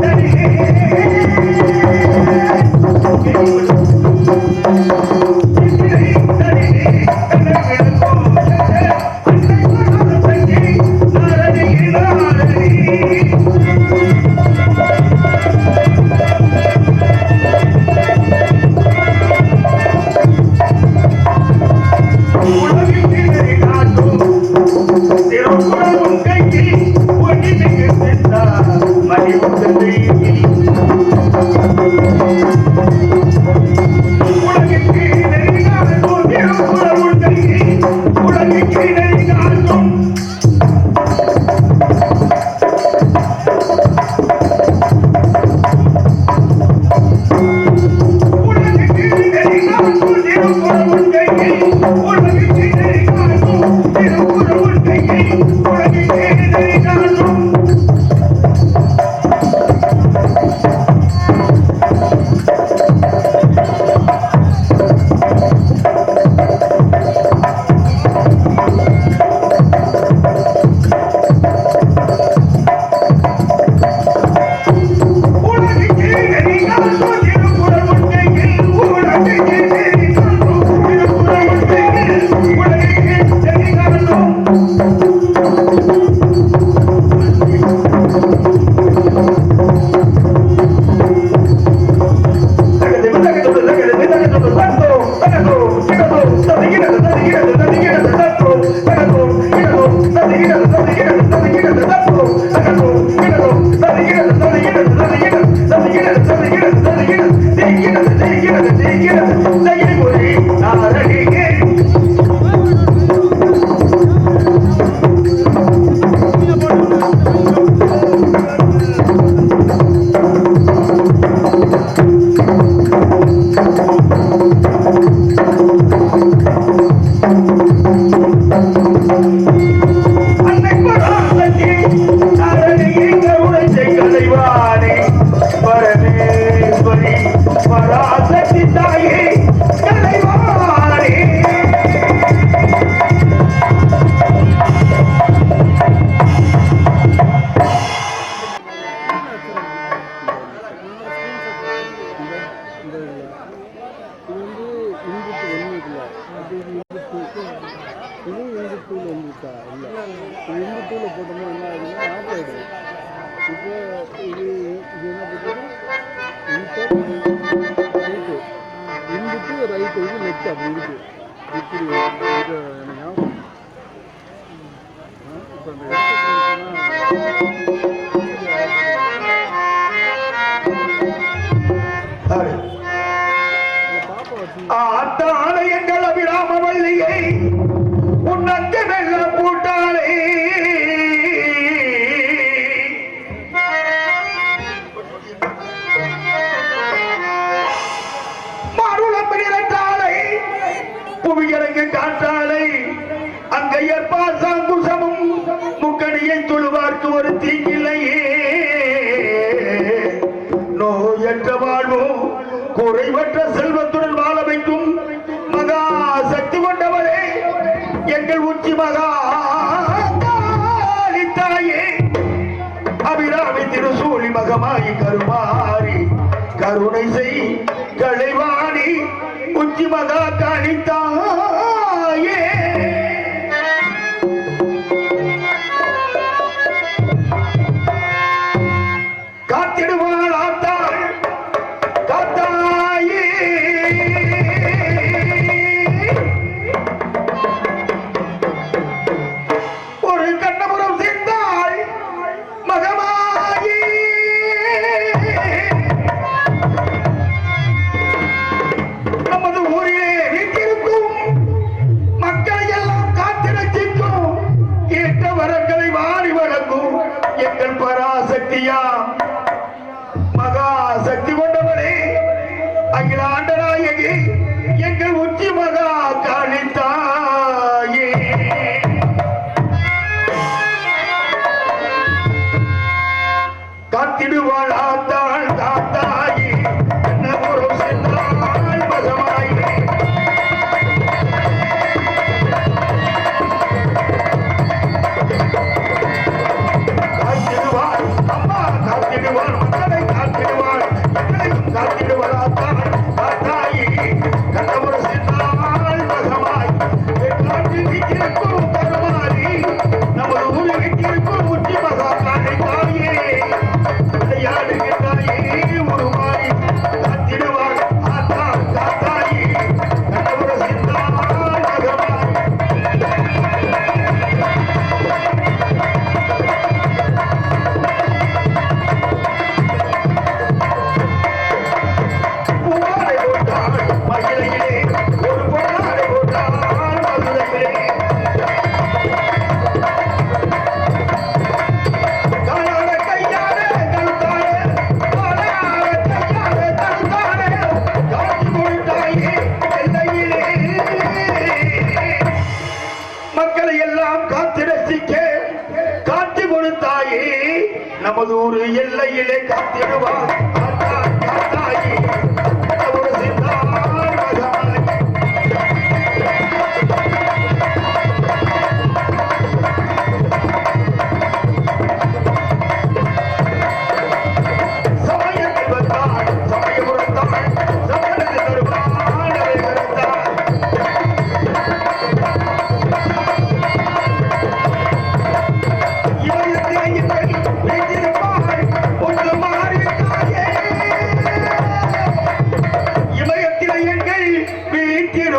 Thank you. இப்போ இது இது என்ன பண்ணுறது இந்துட்டு ரைட் இது லெஃப்ட் அப்படி இருக்கு. இப்படி இது எனக்கு இப்போ அந்த திங்கள் உச்சி மகா தாயே அபிராமி திருசூலி மகமாயி கருமாரி கருணை செய் கலைவாணி உச்சி மகா தாளித்தா நமது ஊர் எல்லையிலே காத்திடுவார்.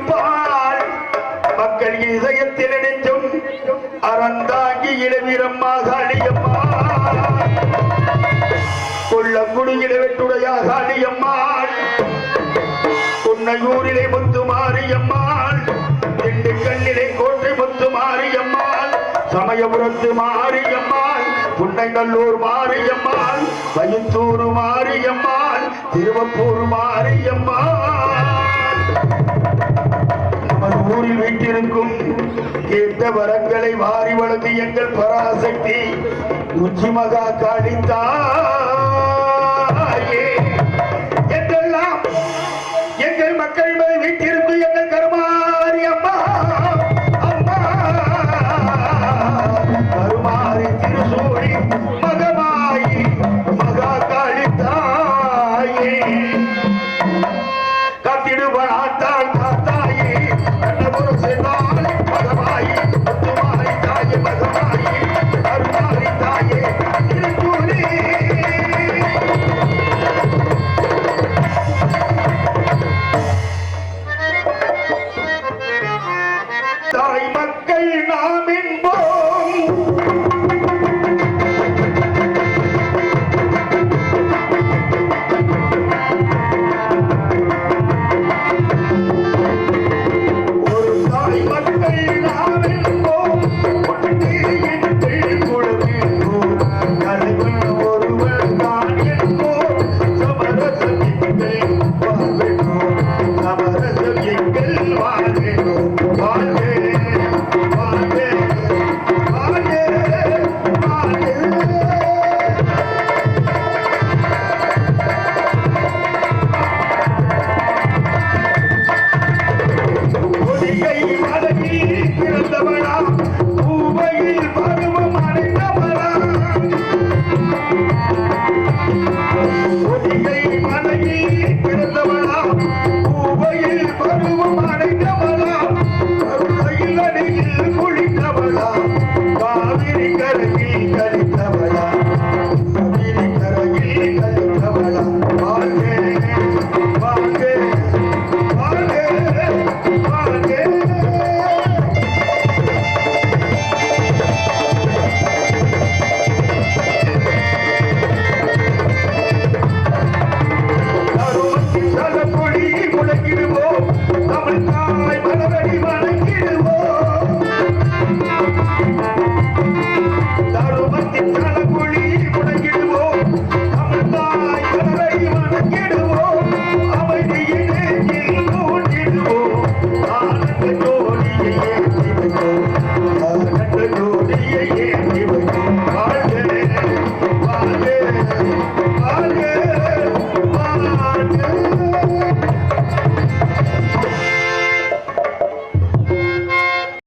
இருப்பாள் மக்கள் இதயத்தில் நினைச்சும் அறந்தாங்கி இளவீரம்மா சாடியம்மா கொல்லங்குடி இளவெட்டுடைய சாடியம்மாள் கொன்னையூரிலே முத்து மாரியம்மாள் திண்டு கண்ணிலே கோட்டை முத்து மாரியம்மாள் சமயபுரத்து மாரியம்மாள் புன்னைநல்லூர் மாரியம்மாள் வயிற்றூர் மாரியம்மாள் திருவப்பூர் மாரியம்மாள் ஊரில் வீட்டிருக்கும் கேட்ட வரங்களை வாரி வழங்கு எங்கள் பராசக்தி உச்சி மகா